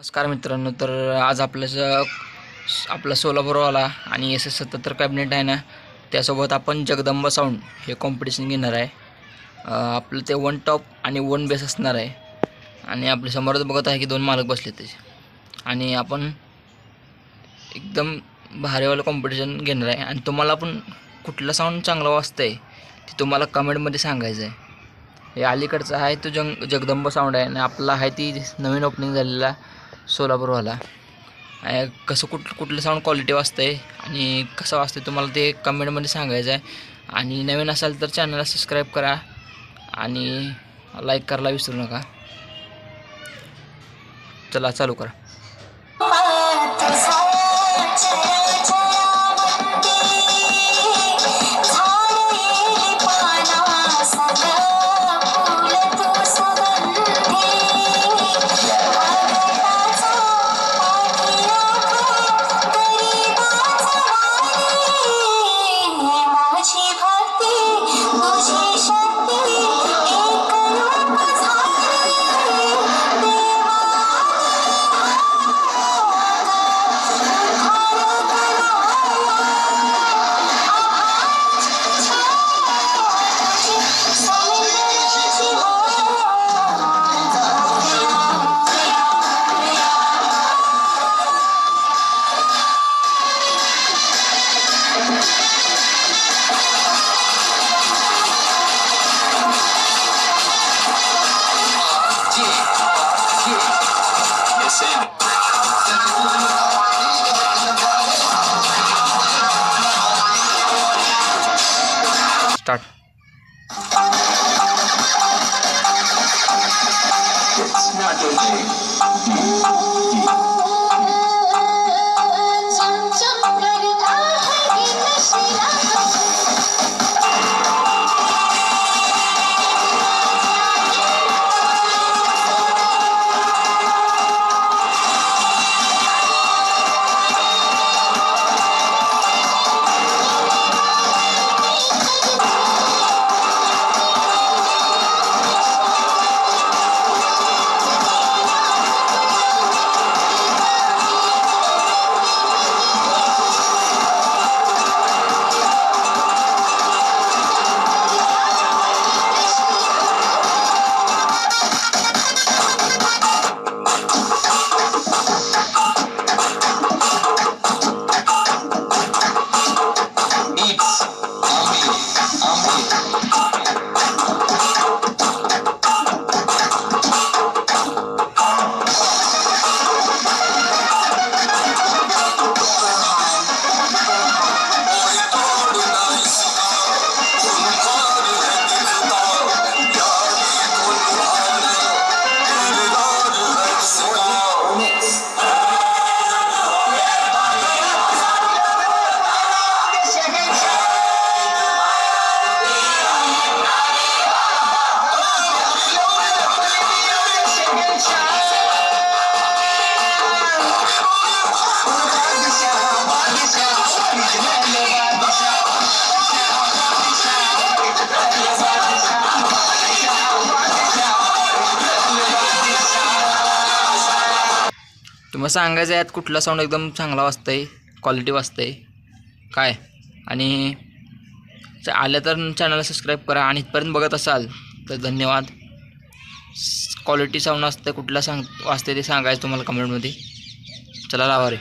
नमस्कार मित्रांनो तर आज आपलं आपला सोलापूरवाला आणि एस एस सत्तर कॅबिनेट आहे ना त्यासोबत आपण जगदंबा साऊंड हे कॉम्पिटिशन घेणार आहे. आपलं ते वन टॉप आणि वन बेस असणार आहे. आणि आपल्या समोरच बघत आहे की दोन मालक बसले त्याचे. आणि आपण एकदम भारीवालं कॉम्पिटिशन घेणार आहे. आणि तुम्हाला पण कुठलं साऊंड चांगलं वाजतं आहे ते तुम्हाला कमेंटमध्ये सांगायचं आहे. हे अलीकडचं आहे तो जंग जगदंबा साऊंड आहे आणि आपला आहे ती नवीन ओपनिंग झालेला सोलापूरवाला. कसं कुठ कुठलं साऊंड क्वालिटी वाजतं आहे आणि कसं वाजतं तुम्हाला ते कमेंटमध्ये सांगायचं आहे. आणि नवीन असाल तर चॅनलला सबस्क्राईब करा आणि लाईक करायला विसरू नका. चला चालू करा. मग सांगायचं आहे यात कुठला साऊंड एकदम चांगला वाजतं आहे क्वालिटी वाजतं आहे काय? आणि आलं तर चॅनलला सबस्क्राईब करा आणि इथपर्यंत बघत असाल तर धन्यवाद. क्वालिटी साऊंड असतं कुठला सांग वाजते ते सांगायचं तुम्हाला कमेंटमध्ये चला लावा रे.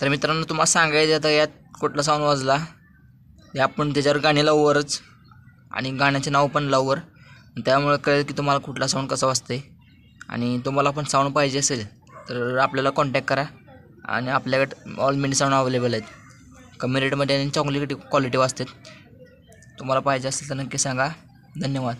तर मित्रांनो तुम्हाला सांगायचं आता यात कुठला साऊंड वाजला? ते आपण त्याच्यावर गाणी लावूवरच आणि गाण्याचे नाव पण लावूवर त्यामुळे कळेल की तुम्हाला कुठला साऊंड कसा वाजते आणि तुम्हाला पण साऊंड पाहिजे असेल तर आपल्याला कॉन्टॅक्ट करा. आणि आपल्याकडे ऑल मिनी साऊंड अवेलेबल आहेत. कमी रेटमध्ये आणि चांगली क्वालिटी वाजतात. तुम्हाला पाहिजे असेल तर नक्की सांगा. धन्यवाद.